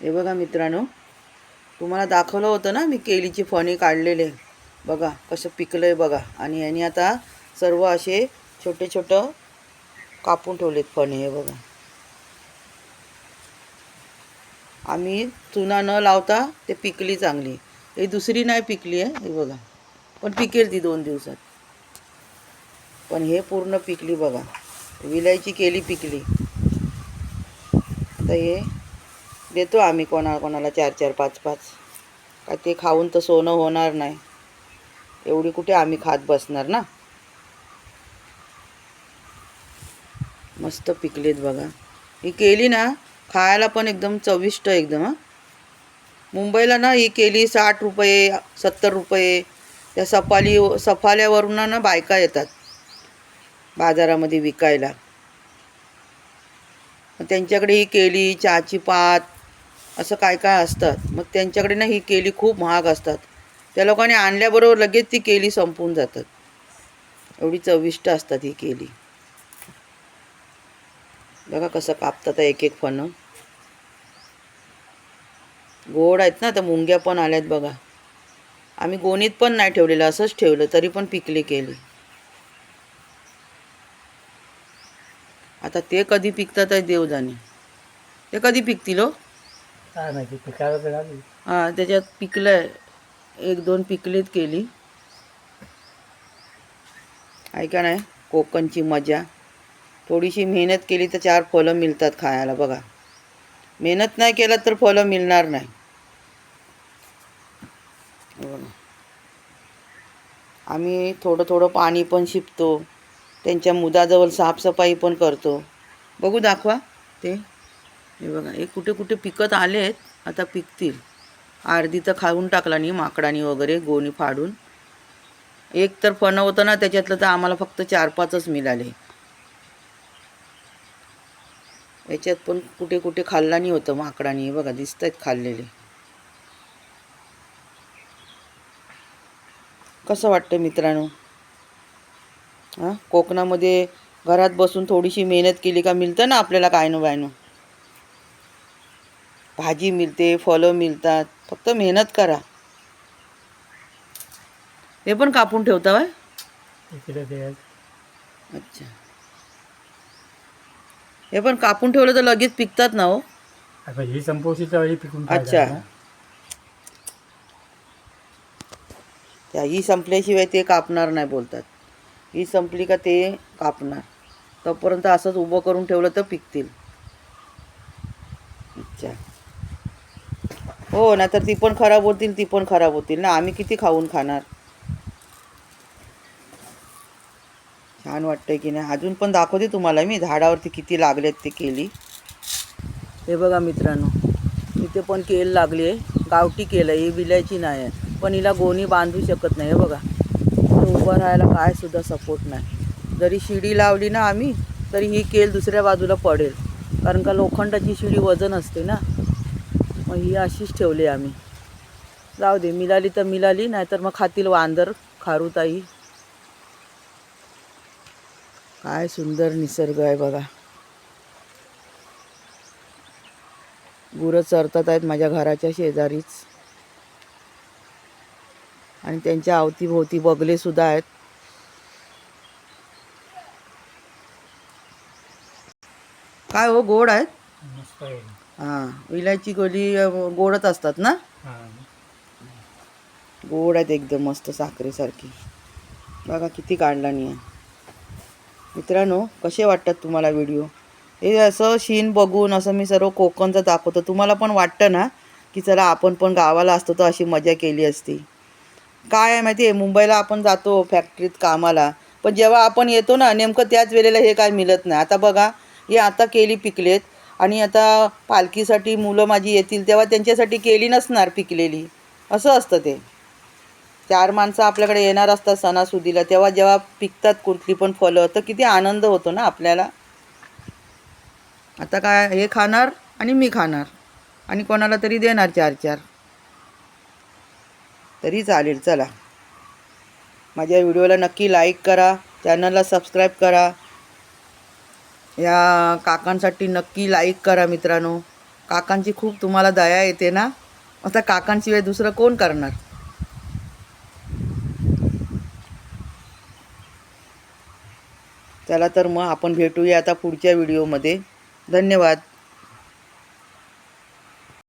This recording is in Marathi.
हे बघा मित्रांनो तुम्हाला दाखवलं होतं ना मी केलीची फणी काढलेले बघा कसं पिकलं आहे बघा. आणि यांनी आता सर्व असे छोटे छोटं कापून ठेवलेत फणी हे बघा. आम्ही चुना न लावता ते पिकली चांगली. हे दुसरी नाही पिकली आहे हे बघा. पण पिकेल ती दोन दिवसात. पण हे पूर्ण पिकली बघा. विलायची केली पिकली. आता हे देतो आम्ही कोणा कोणाला चार चार पाच पाच. का ते खाऊन तर सोनं होणार नाही. एवढी कुठे आम्ही खात बसणार ना? मस्त पिकलेत बघा. ही केली ना खायला पण एकदम चविष्ट एकदम हां. मुंबईला ना ही केली साठ रुपये सत्तर रुपये. त्या सफाली सफाल्यावरून ना बायका येतात बाजारामध्ये विकायला. त्यांच्याकडे ही केली चहाची पात असं काय काय असतात. मग त्यांच्याकडे ना ही केली खूप महाग असतात. त्या लोकांनी आणल्याबरोबर लगेच ती केली संपून जातात. एवढी चविष्ट असतात ही केली. बघा कसं कापतात एक एक फणं. गोड आहेत ना तर मुंग्या पण आल्यात बघा. आम्ही गोणीत पण नाही ठेवलेलं असंच ठेवलं तरी पण पिकली केली. आता ते कधी पिकतात आहे देव जाणे ते कधी पिकतील हो? काय माहिती पिकायला तर लागली. हां त्याच्यात पिकलंय. एक दोन पिकलीत केली. ऐका नाही? कोकणची मजा. थोडीशी मेहनत केली तर चार फळं मिळतात खायला बघा. मेहनत नाही केलं तर फळं मिळणार नाही. आम्ही थोडं थोडं पाणी पण शिपतो. त्यांच्या मुदाजवळ साफसफाई पण करतो. बघू दाखवा ते. हे बघा हे कुठे कुठे पिकत आलेत आता पिकतील. अर्धी तर खाऊन टाकला नाही माकडानी वगैरे गोणी फाडून. एक तर फणं होतं ना त्याच्यातलं तर आम्हाला फक्त चार पाचच मिळाले. याच्यात पण कुठे कुठे खाल्ला नाही होतं माकडानी हे बघा दिसत आहेत खाल्लेले. कसं वाटतं मित्रांनो? हां? कोकणामध्ये घरात बसून थोडीशी मेहनत केली का मिळतं ना आपल्याला काय नो बायनो भाजी मिळते फळं मिळतात. फक्त मेहनत करा. हे पण कापून ठेवता वय अच्छा. हे पण कापून ठेवलं तर लगेच पिकतात ना हो? ही संपवशी ही पिकून अच्छा. त्या ही संपल्याशिवाय ते कापणार नाही बोलतात. ही संपली का ते कापणार. तोपर्यंत असंच उभं करून ठेवलं तर पिकतील. अच्छा. हो नाहीतर ती पण खराब होतील ती पण खराब होतील. ना आम्ही किती खाऊन खाणार? छान वाटतंय की नाही. अजून पण दाखवते तुम्हाला मी झाडावरती किती लागलेत ते केली. हे बघा मित्रांनो इथे पण केल लागली आहे. गावठी केलं ही विलायची नाही आहे. पण हिला गोणी बांधू शकत नाही हे बघा. उभं राहायला काय सुद्धा सपोर्ट नाही. जरी शिडी लावली ना आम्ही तरी ही केल दुसऱ्या बाजूला पडेल. कारण का लोखंडाची शिडी वजन असते ना. मग ही अशीच ठेवली आम्ही. जाऊ दे मिळाली तर मिळाली नाहीतर मग खातील वांदर खारुताई. काय सुंदर निसर्ग आहे बघा. गुरं चरतात आहेत माझ्या घराच्या शेजारीच. आणि त्यांच्या अवतीभोवती बगले सुद्धा आहेत. काय हो गोड आहेत? मस्त आहे. हां विलायची गोली गोडच असतात ना? हा. गोड आहेत एकदम मस्त साखरेसारखी. बघा किती काढला नाही मित्रांनो कसे वाटतात तुम्हाला व्हिडिओ? हे असं शीन बघून असं मी सर्व कोकणचं दाखवतो. तुम्हाला पण वाटतं ना की चला आपण पण गावाला असतो तर अशी मजा केली असती. काय आहे माहिती आहे मुंबईला आपण जातो फॅक्टरीत कामाला. पण जेव्हा आपण येतो ना नेमकं त्याच वेळेला हे काय मिळत नाही. आता बघा हे आता केली पिकलेत. आणि आता पालखीसाठी मुलं माझी येतील तेव्हा त्यांच्यासाठी केली नसणार पिकलेली. असं असतं ते. चार माणसं आपल्याकडे येणार असतात सणासुदीला तेव्हा जेव्हा पिकतात कुठली पण फळं तर किती आनंद होतो ना आपल्याला. आता काय हे खाणार आणि मी खाणार. आणि कोणाला तरी देणार चार चार. तरी चालेल चला. माझ्या व्हिडिओला नक्की लाईक करा चॅनलला सबस्क्राईब करा. या काकांसाठी नक्की लाईक करा मित्रांनो. काकांची खूप तुम्हाला दया येते ना? आता काकांशिवाय दुसरं कोण करणार? चला तर मग आपण भेटूया आता पुढच्या व्हिडिओमध्ये धन्यवाद.